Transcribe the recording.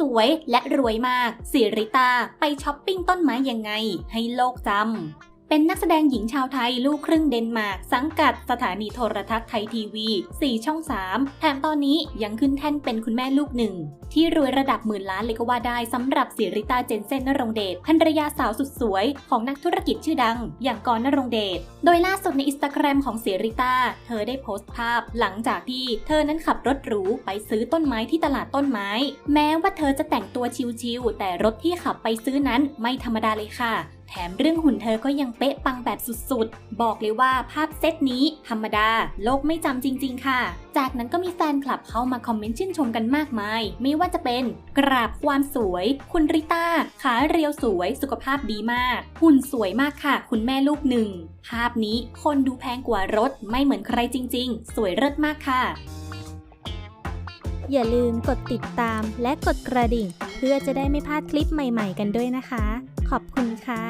สวยและรวยมากสิริตาไปช้อปปิ้งต้นไม้ยังไง ให้โลกจำ เป็นนักแสดงหญิงชาวไทยลูกครึ่งเดนมาร์กสังกัดสถานีโทรทัศน์ไทยทีวี 4 ช่อง 3 แถมตอนนี้ยังขึ้นแท่นเป็นคุณแม่ลูกหนึ่ง ที่รวยระดับหมื่นล้านเลยก็ว่าได้สำหรับสิริตาเจนเซนนรงเดชภรรยาสาวสุดสวยของนักธุรกิจชื่อดัง อย่างกรณรงเดชโดยล่าสุดในอินสตาแกรมของสิริตาเธอได้โพสต์ภาพหลังจากที่เธอนั้นขับรถหรูไปซื้อต้นไม้ที่ตลาดต้นไม้ แม้ว่าเธอจะแต่งตัวชิวๆแต่รถที่ขับไปซื้อนั้นไม่ธรรมดาเลยค่ะ แถมเรื่องหุ่นเธอก็ยังเป๊ะปังแบบสุดๆ บอกเลยว่าภาพเซตนี้ธรรมดา โลกไม่จำจริง ๆ ค่ะ จากนั้นก็มีแฟนคลับเข้ามาคอมเมนต์ชื่นชมกันมากมาย ไม่ว่าจะเป็นกราบความสวย คุณริต้า ขาเรียวสวย สุขภาพดีมาก หุ่นสวยมากค่ะ คุณแม่ลูกหนึ่ง ภาพนี้คนดูแพงกว่ารถไม่เหมือนใครจริง ๆ สวยเลิศมากค่ะอย่าลืมกดติดตามและกดกระดิ่ง เพื่อจะได้ไม่พลาดคลิปใหม่ๆกันด้วยนะคะ ขอบคุณค่ะ